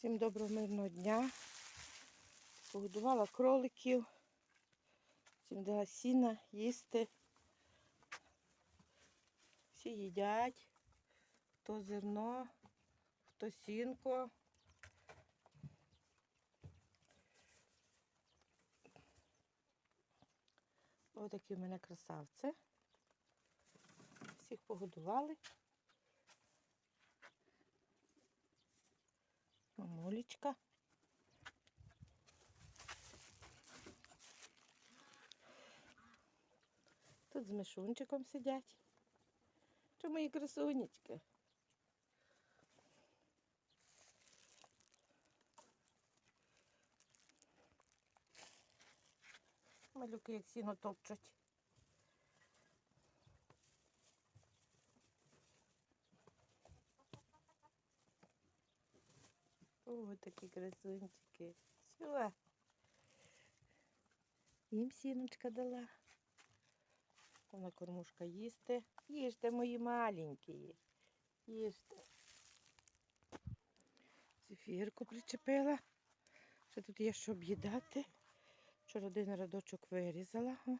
Всім доброго мирного дня. Погодувала кроликів. Всім дала сіна їсти. Всі їдять. Хто зерно, хто сінко. Ось такі в мене красавці. Всіх погодували. Мамулечка. Тут з мишунчиком сидять. Це мої красунечки. Малюки як сіно топчуть. О, такі красунчики. Все. Їм сіночка дала. Вона кормушка їсти. Їжте, мої маленькі. Їжте. Зефірку причепила. Ще тут є що об'їдати. Вчора один радочок вирізала. О.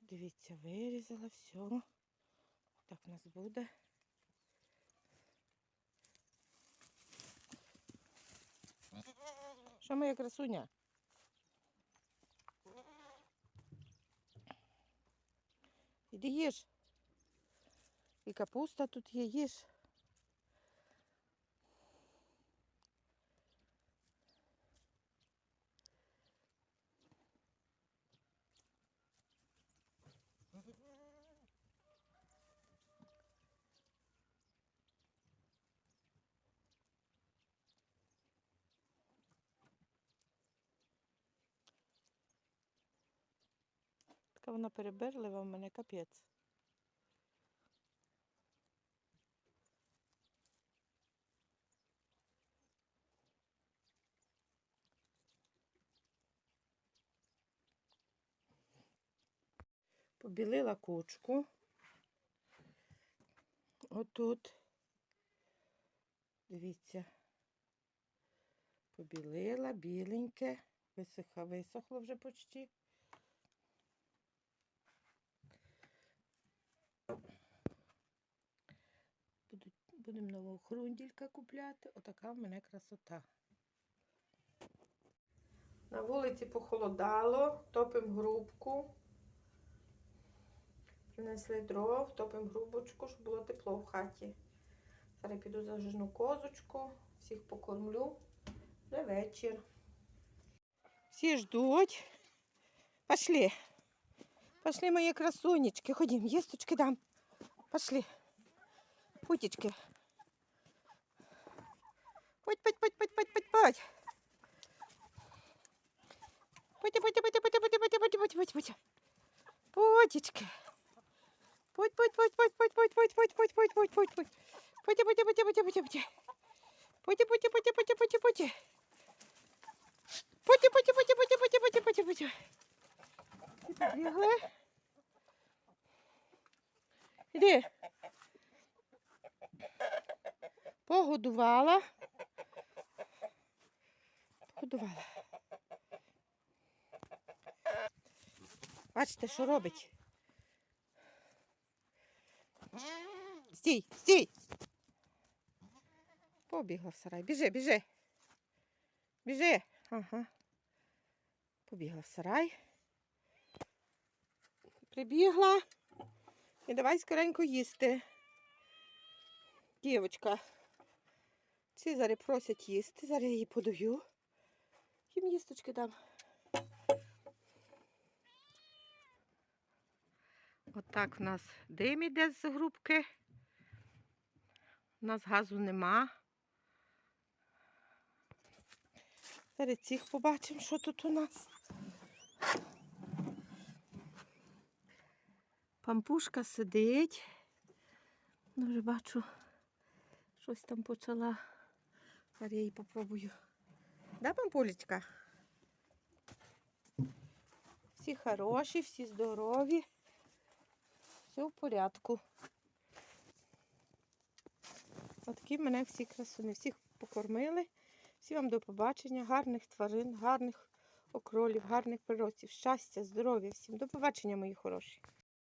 Дивіться, вирізала все. Так у нас буде. Що моя красуня? Іди їж. І капуста тут є, їж. Така вона переберлива в мене капець. Побілила кучку. Отут. Дивіться. Побілила, біленьке. Висохло вже почти. Будемо нового хрунділька купляти. Отака в мене красота. На вулиці похолодало, топимо грубку. Принесли дров, топимо грубочку, щоб було тепло в хаті. Зараз піду зажену козочку, всіх покормлю. Вже вечір. Всі ждуть. Пошли. Пошли, мої красунечки. Ходім, їсточки дам. Пошли. Путечки. Путь, путь, путь, путь, путь, путь, путь. Пути, пути, пути, пути, пути, пути, пути, пути, пути, пути. Путечки. Путь, путь, путь, путь, путь, путь, путь, путь, путь, путь, путь, путь, путь. Пути, пути, пути, пути, пути, пути. Пути, пути, пути, пути, пути, пути. Пути, пути, пути, пути, пути, пути, пути, пути. І побігли. Іди. Погодувала. Погодувала. Бачите, що робить? Стій, стій. Побігла в сарай. Біжи, біжи. Біжи. Ага. Побігла в сарай. Прибігла. І давай скоренько їсти. Дівочка. Ці зараз просять їсти, зараз я її подаю. Їм їсточки дам. Отак в нас дим іде з грубки. У нас газу нема. Зараз цих побачимо, що тут у нас. Пампушка сидить. Ну, вже бачу, щось там почала. Зараз я її попробую. Да, пампулечка? Всі хороші, всі здорові. Все в порядку. Отакі мене всі красуни. Всіх покормили. Всі вам до побачення. Гарних тварин, гарних окролів, гарних приростів. Щастя, здоров'я всім. До побачення, мої хороші.